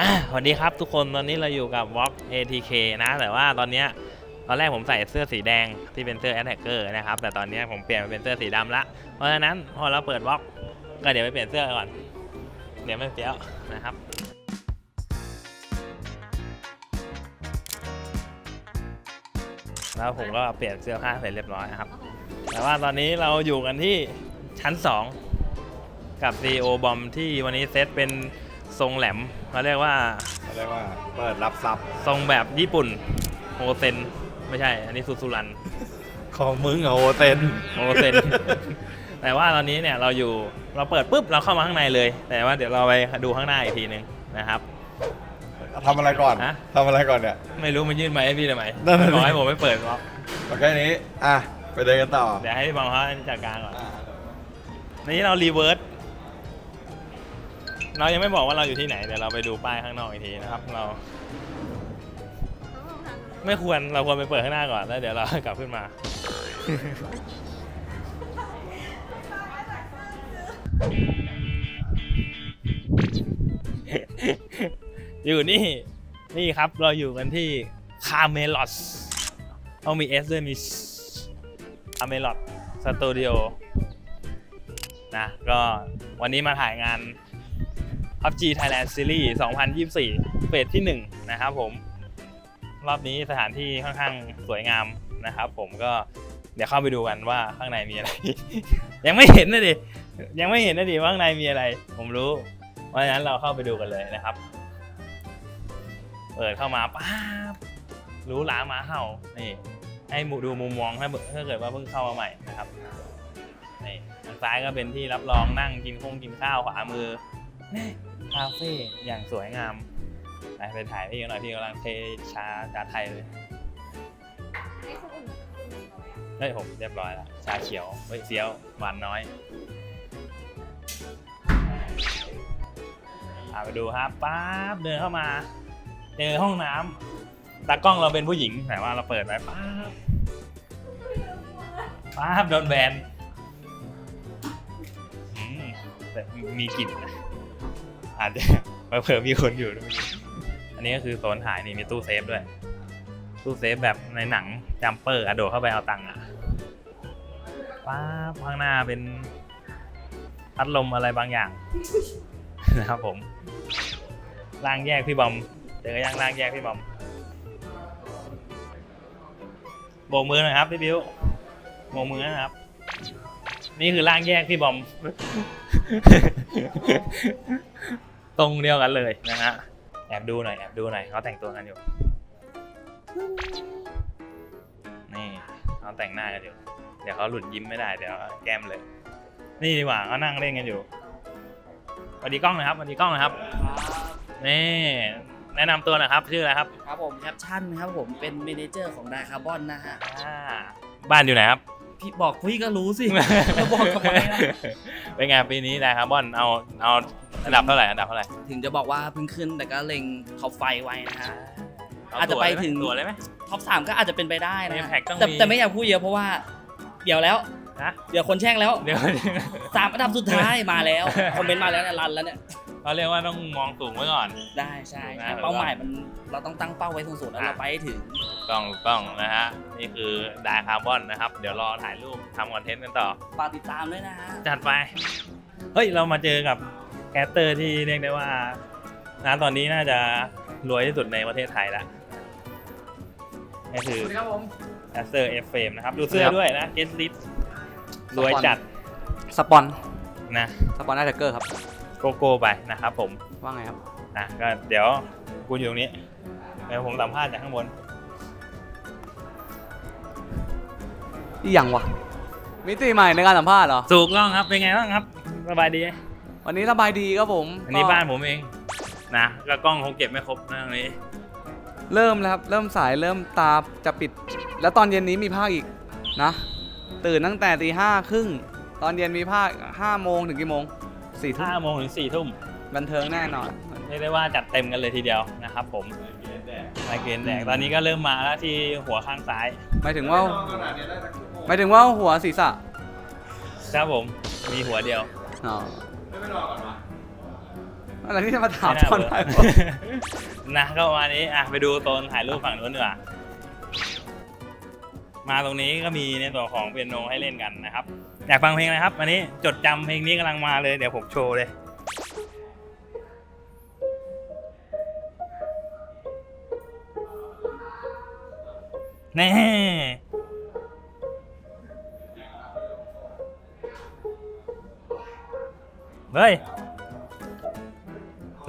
อะสวัสดีครับทุกคนตอนนี้เราอยู่กับ Walk ATK นะ แต่ว่าตอนเนี้ยตอนแรกผมใส่เสื้อสีแดงที่เป็นเสื้อ Attacker นะครับ แต่ตอนเนี้ยผมเปลี่ยนเป็นเสื้อสีดำละ เพราะฉะนั้นพอเราเปิด Walk ก็เดี๋ยวไปเปลี่ยนเสื้อก่อน เดี๋ยวไม่เปี้ยวนะครับแล้วผมก็เปลี่ยนเสื้อผ้าเสร็จเรียบร้อยนะครับ แต่ว่าตอนนี้เราอยู่กันที่ชั้น 2 กับ CEO บอมที่วันนี้เซตเป็น ทรงแหลมเขาเรียกว่าเขาเรียกว่าเปิดรับทรัพย์ทรงแบบญี่ปุ่นโฮเซนไม่ใช่ อันนี้ซูซูรันของมึงอะโอเซนโฮเซนแต่ว่าตอนนี้เนี่ยเราอยู่เราเปิดปุ๊บเราเข้ามาข้างในเลย แต่ว่าเดี๋ยวเราไปดูข้างหน้าอีกทีหนึ่งนะครับทำอะไรก่อนฮะ ทำอะไรก่อนเนี่ย ไม่รู้มันยื่นไมค์ให้พี่ทำไมนั่นน่ะดิบอกให้ผมไม่เปิดหรอกมาแค่นี้ อะ ไปเดินกันต่อเดี๋ยวให้พี่บอมเขาจัดการก่อน อะนี้เรารีเวิร์ส เรายังไม่บอกว่าเราอยู่ที่ไหนเดี๋ยวเราไปดูป้ายข้างนอกอีกทีนะครับ เรา ไม่ควรเราควรไปเปิดข้างหน้าก่อนแล้วเดี๋ยวเรากลับขึ้นมา อยู่นี่ นี่ครับเราอยู่กันที่คาเมลอสต้องมีเอสด้วยมีคาเมลอสสตูดิโอนะก็วันนี้มาถ่ายงาน PUBG Thailand Series 2024 เฟสที่ 1 นะครับผม รอบนี้สถานที่ค่อนข้างสวยงามนะครับผมก็เดี๋ยวเข้าไปดูกันว่าข้างในมีอะไร ยังไม่เห็นนะดิ ยังไม่เห็นนะดิว่าข้างในมีอะไร ผมรู้เพราะฉะนั้นเราเข้าไปดูกันเลยนะครับ เปิดเข้ามาป๊าบรู้หลามาเห่านี่ให้ดูมุมมองถ้าเบิถ้าเกิดว่าเพิ่งเข้ามาใหม่นะครับนี่ทางซ้ายก็เป็นที่รับรองนั่งกินคงกินข้าวขวามือนี่าเฟ่อย่างสวยงามไปไปถ่ายพี่กันหน่อยพี่กำลังเทชาชาไทยเลยเฮ้ยผมเรียบร้อยแล้วชาเขียวเฮ้ยเฟี้ยวหวานน้อยพาไปดูครับป๊าบเดินเข้ามาเจอห้องน้ำตากล้องเราเป็นผู้หญิงแต่ว่าเราเปิดไว้ป๊าบป๊าบโดนแบนอืมแต่มีกลิ่นนะ อาจจะเผื่อมีคนอยู่ด้วยอันนี้ก็คือโซนถ่ายนี่มีตู้เซฟด้วย ตู้เซฟแบบในหนังจัมเปอร์อะโดดเข้าไปเอาตังค์อะป้าข้างหน้าเป็นพัดลมอะไรบางอย่างนะครับผมล่างแยกพี่บอมเจอยังล่างแยกพี่บอมโบกมือหน่อยครับพี่บิวโบกมือนะครับ นี่คือร่างแยกพี่บอม ตรงเดียวกันเลยนะฮะ แอบดูหน่อยแอบดูหน่อยเขาแต่งตัวกันอยู่ นี่เขาแต่งหน้ากันอยู่ เดี๋ยวเขาหลุดยิ้มไม่ได้เดี๋ยวแก้มเลย นี่ดีกว่าเขานั่งเล่นกันอยู่สวัสดีกล้องหนะครับสวัสดีกล้องหนะครับ นี่แนะนำตัวหนะครับชื่ออะไรครับ ครับผมแคปชั่นครับผมเป็นเมเนเจอร์ของไดคาร์บอนนะฮะอ่าบ้านอยู่ไหนครับ พี่บอกพี่ก็รู้สิ จะบอกทำไมล่ะ เป็นไงปีนี้ได้คาร์บอนเอาเอา อันดับเท่าไหร่อันดับเท่าไหร่ถึงจะบอกว่าเพิ่งขึ้นแต่ก็เล็งท็อปไฟไว้นะฮะเอาจจะไปถึง ตัวเลยไหม ท็อปสามก็อาจจะเป็นไปได้นะในแพ็คต้องแต่มีแต่ไม่อยากพูดเยอะเพราะว่า เดี๋ยวแล้วนะ เดี๋ยวคนแช่งแล้วเดี๋ยวสามอันดับสุดท้ายมาแล้วคอมเมนต์มาแล้วเนี่ยรันแล้วเนี่ยเขาเรียกว่าต้องมองสูงไว้ก่อน ได้ใช่นะเป้าหมายมันเราต้องตั้งเป้าไว้สูงๆแล้วเราไปให้ถึง ต้องต้องนะฮะ นี่คือดาคาร์บอนนะครับ เดี๋ยวรอถ่ายรูปทำคอนเทนต์กันต่อ ฝากติดตามด้วยนะฮะ จัดไป เฮ้ย เรามาเจอกับ แคสเตอร์ที่เรียกได้ว่านะตอนนี้น่าจะรวยที่สุดในประเทศไทยละนี่คือครับผมแคสเตอร์เอฟเฟมนะครับ ดูเสื้อด้วยนะเกสลิสรวยจัดสปอนนะสปอนไอแท็กเกอร์ครับโกโก้ไปนะครับผมว่าไงครับอะก็เดี๋ยวกูอยู่ตรงนี้เดี๋ยวผมสัมภาษณ์จากข้างบนอีหยังวะมิติใหม่ในการสัมภาษณ์เหรอสูกล้องครับเป็นไงบ้างครับสบายดี วันนี้สบายดีครับผมอันนี้ก็บ้านผมเองนะก็กล้องคงเก็บไม่ครบนะตรงนี้ เริ่มแล้วครับ เริ่มสายเริ่มตาจะปิด แล้วตอนเย็นนี้มีภาคอีกนะ ตื่นตั้งแต่ตีห้าครึ่งตอนเย็นมีภาคห้าโมงถึงกี่โมงสี่ทุ่ม5โมงถึง4ทุ่มบันเทิงแน่นอน เรียกได้ว่าจัดเต็มกันเลยทีเดียวนะครับผมไมเกรนแดกตอนนี้ก็เริ่มมาแล้วที่หัวข้างซ้ายหมายถึงว่าหมายถึงว่าหัวศีรษะครับผมมีหัวเดียวอ๋อ อะไรที่จะมาถามไม่น่าตอนเบื่ไหนอนะก็ประมาณนี้อะไปดูโซนถ่ายรูปฝั่งนู้นดีกว่ามาตรงนี้ก็มีในส่วนของเปียโนให้เล่นกันนะครับ อยากฟังเพลงอะไรครับอันนี้จดจำเพลงนี้กำลังมาเลยเดี๋ยวผมโชว์เลย แน่ เฮ้ย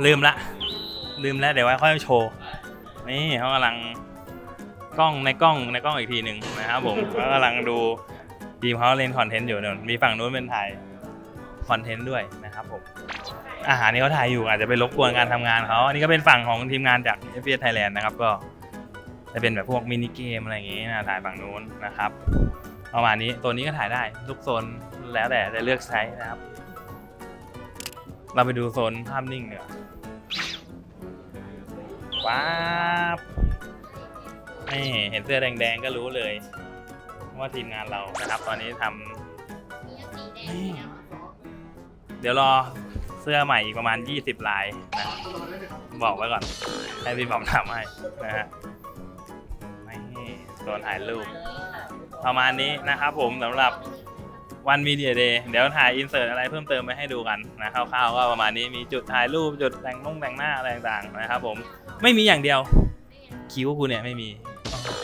ลืมละ ลืมแล้วเดี๋ยวไว้ค่อยโชว์ นี่เขากำลังกล้องในกล้องในกล้องอีกทีหนึ่งนะครับผมเขากำลังดูทีมเขาเล่นคอนเทนต์อยู่เนี่ยมีฝั่งนู้นเป็นถ่ายคอนเทนต์ด้วยนะครับผม อาหารที่เขาถ่ายอยู่อาจจะไปรบกวนการทำงานเขาอันนี้ก็เป็นฝั่งของทีมงานจาก f อ Thailand นะครับก็จะเป็นแบบพวกมินิเกมอะไรอย่างงี้นะถ่ายฝั่งนู้นนะครับประมาณนี้ตัวนี้ก็ถ่ายได้ทุกโซนแล้วแต่จะเลือกใช้นะครับ เราไปดูโซนภาพนิ่งเนีกว่ยว้าบนี่เห็นเสื้อแดงๆก็รู้เลย ว่าทีมงานเรานะครับตอนนี้ทำเดี๋ยวรอเสื้อใหม่อีกประมาณ 20 ลายนะบอกไว้ก่อน ให้พี่บอมทำให้นะฮะนี่โซนถ่ายรูปประมาณนี้นะครับผมสำหรับ วันมีเดียเดย์เดี๋ยวถ่ายอินเสิร์ตอะไรเพิ่มเติมไปให้ดูกันนะคร่าวๆก็ประมาณนี้มีจุดถ่ายรูปจุดแต่งนุ่งแต่งหน้าอะไรต่างๆนะครับผมไม่มีอย่างเดียว คิ้วกูเนี่ยไม่มี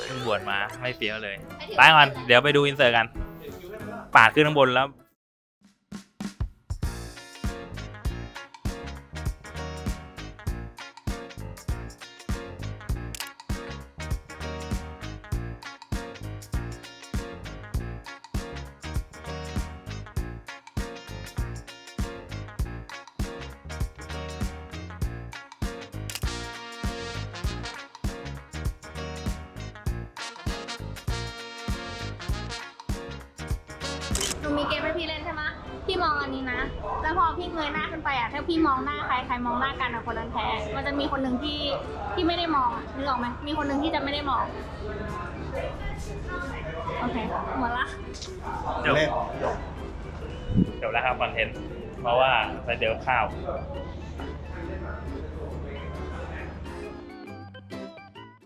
เพิ่งบวชมาไม่เฟี้ยวเลยไปก่อนเดี๋ยวไปดูอินเสิร์ตกัน ปาดขึ้นข้างบนแล้ว มีเกมให้พี่เล่นใช่ไหมพี่มองอันนี้นะ แล้วพอพี่เงยหน้าขึ้นไปอะ ถ้าพี่มองหน้าใครใครมองหน้ากันอะคนนั้นแพ้มันจะมีคนหนึ่งที่ที่ไม่ได้มองอะนึกออกไหมมีคนหนึ่งที่จะไม่ได้มอง โอเค หมดละ จบเล่น จบแล้วครับคอนเทนต์ เพราะว่าไปเดือข้าว